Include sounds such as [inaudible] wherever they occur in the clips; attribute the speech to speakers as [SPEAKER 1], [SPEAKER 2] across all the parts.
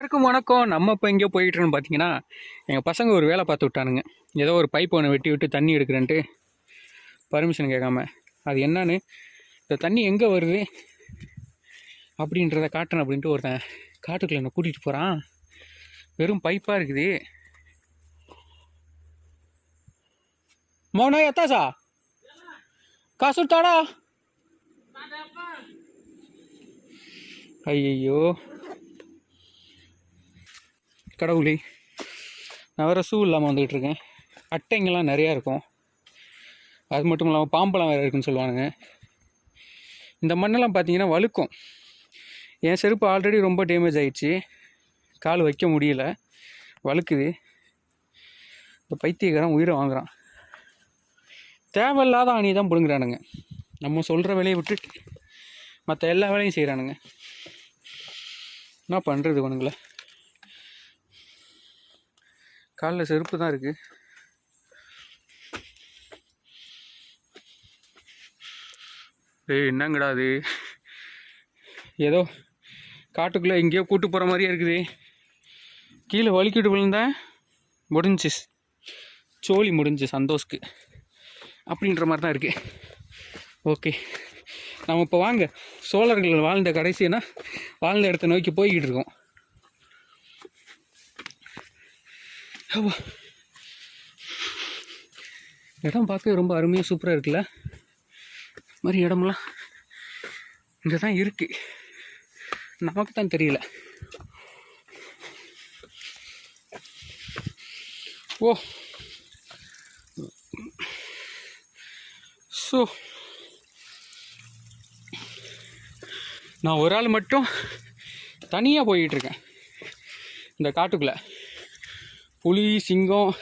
[SPEAKER 1] எல்லாருக்கும் வணக்கம். நம்ம இப்போ எங்கேயோ போயிட்டுருன்னு பார்த்தீங்கன்னா எங்கள் பசங்க ஒரு வேலை பார்த்து விட்டானுங்க. ஏதோ ஒரு பைப் ஒன்று வெட்டி விட்டு தண்ணி எடுக்கிறேன்ட்டு பர்மிஷன் கேட்காம. அது என்னன்னு இந்த தண்ணி எங்கே வருது அப்படின்றத காட்டுறேன் அப்படின்ட்டு ஒருத்தன் காட்டுக்குள்ள என்னை கூட்டிகிட்டு போகிறான் வெறும் பைப்பாக இருக்குது. மௌனா எத்தாசா? காசு தாடா ஐயோ கடவுளே. நான் வேறு ஷூ இல்லாமல் வந்துக்கிட்டு இருக்கேன் அட்டைங்கெல்லாம் நிறையா இருக்கும். அது மட்டும் இல்லாமல் பாம்பெல்லாம் வேறு இருக்குன்னு சொல்லுவானுங்க. இந்த மண்ணெல்லாம் பார்த்தீங்கன்னா வழுக்கும். என் செருப்பு ஆல்ரெடி ரொம்ப டேமேஜ் ஆகிடுச்சு கால் வைக்க முடியல. வழுக்குது. இந்த பைத்தியக்காரன் உயிரை வாங்குறான். தேவையில்லாத அணி தான் பிடுங்குறானுங்க. நம்ம சொல்கிற வேலையை விட்டுட்டு மற்ற எல்லா வேலையும் செய்கிறானுங்க என்ன பண்ணுறது இவனுங்கள? காலில் செருப்பு தான் இருக்குது ஏய் என்னங்கடா அது? ஏதோ காட்டுக்குள்ளே எங்கேயோ கூட்டு போகிற மாதிரியே இருக்குது. கீழே வலிக்கிட்டு விழுந்தேன் முடிஞ்சு சோழி முடிஞ்சு சந்தோஷ்க்கு. அப்படின்ற மாதிரி தான் இருக்குது ஓகே. நம்ம இப்போ வாங்க. சோழர்கள் வாழ்ந்த கடைசினா வாழ்ந்த இடத்த நோக்கி போய்கிட்டு இருக்கோம். இடம் பார்க்க ரொம்ப அருமையாக சூப்பராக இருக்குல்ல? இது மாதிரி இடமெல்லாம் இங்கே தான் இருக்குது நமக்கு தான் தெரியல. ஓ. ஸோ நான் ஒரு ஆள் மட்டும் தனியாக போயிட்டுருக்கேன் இந்த காட்டுக்குள்ளே. புலி சிங்கம்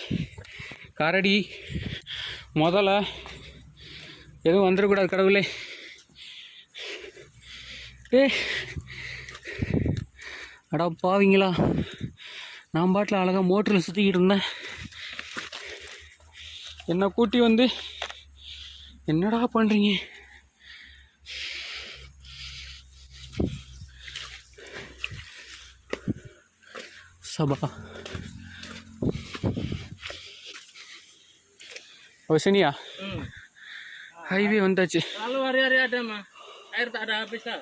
[SPEAKER 1] கரடி முதல எதுவும் வந்துடக்கூடாது கடவுளே. ஏ. அடா பாவிங்களா. நான் பாட்டில் அழகாக மோட்டரில் சுற்றிக்கிட்டு இருந்தேன். என்னை கூட்டி வந்து என்னடா பண்ணுறீங்க சபா. Oh sini ya? Hmm. Highway untuk sih.
[SPEAKER 2] Lalu hari-hari ada mah. Air tak ada habis lah.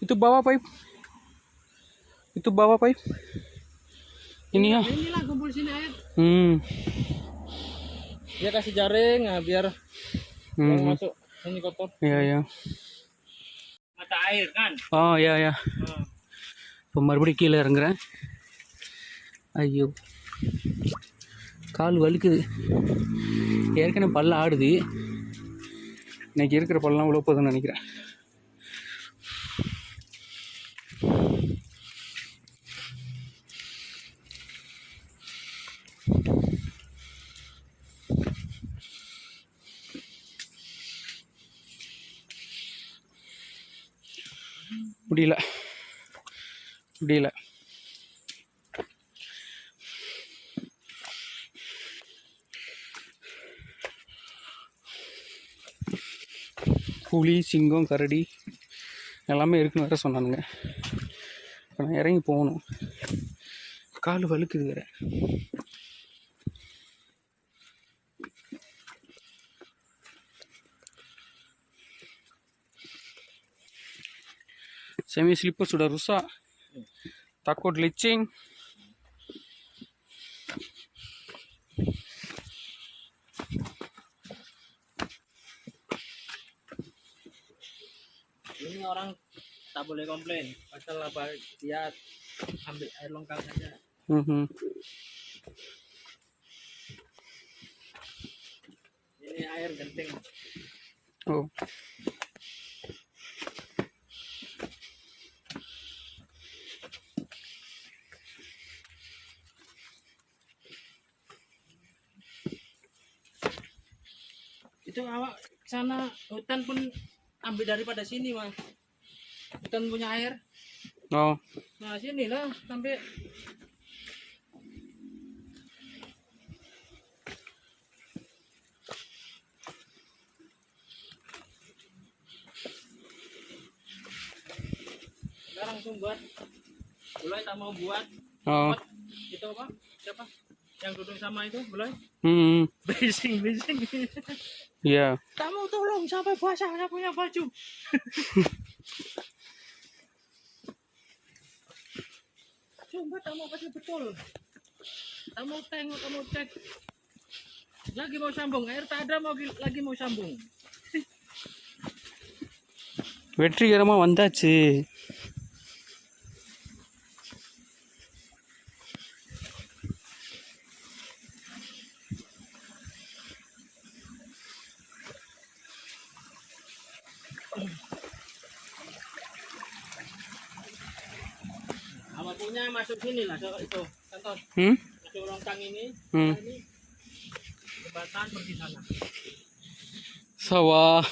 [SPEAKER 1] Itu bawah pipe. Itu bawah pipe. Ini ya.
[SPEAKER 2] Inilah kumpul sini air.
[SPEAKER 1] Hmm.
[SPEAKER 2] Dia kasih jaring ya, biar
[SPEAKER 1] hmm.
[SPEAKER 2] masuk sini kotor.
[SPEAKER 1] Iya ya.
[SPEAKER 2] Mata air kan?
[SPEAKER 1] Oh iya
[SPEAKER 2] ya.
[SPEAKER 1] இப்போ மறுபடியும் கீழே இறங்குறேன். ஐயோ. கால் வலிக்குது. ஏற்கனவே பல்ல ஆடுது. இன்னைக்கு இருக்கிற பல்லாம் உள்ள போதுன்னு நினைக்கிறேன். முடியல. முடியல. புலி சிங்கம் கரடி எல்லாமே இருக்குன்னு வேற சொன்னானுங்க. இப்போ நான் இறங்கி போகணும். கால் வழுக்குது வேற. செமி ஸ்லிப்பர் சுட ருசா. Takut licin.
[SPEAKER 2] Ini orang tak boleh komplain. Pasal apa dia ambil air longkang saja.
[SPEAKER 1] Mhm.
[SPEAKER 2] Ini air genting.
[SPEAKER 1] Oh.
[SPEAKER 2] itu awak sana hutan pun ambil daripada sini mas. Hutan punya air.
[SPEAKER 1] Oh.
[SPEAKER 2] Nah sini lah sampai langsung buat. Mulai tak mau buat.
[SPEAKER 1] Oh.
[SPEAKER 2] Itu apa? Siapa? Yang duduk sama itu, Beloy?
[SPEAKER 1] Hmm. [laughs]
[SPEAKER 2] Bising, bising.
[SPEAKER 1] Iya.
[SPEAKER 2] tak mau tolong sampai basah saya punya baju. [laughs] Coba tak mau kasih betul. Tak mau tengok, tak mau cek. Lagi mau sambung, air tak ada mau lagi mau sambung.
[SPEAKER 1] வெற்றிகரமா வந்தாச்சு
[SPEAKER 2] Contohnya masuk sini lah itu. Contoh.
[SPEAKER 1] Hmm?
[SPEAKER 2] Masuk longkang ini.
[SPEAKER 1] Hmm.
[SPEAKER 2] Ini jembatan pergi sana.
[SPEAKER 1] Sawah.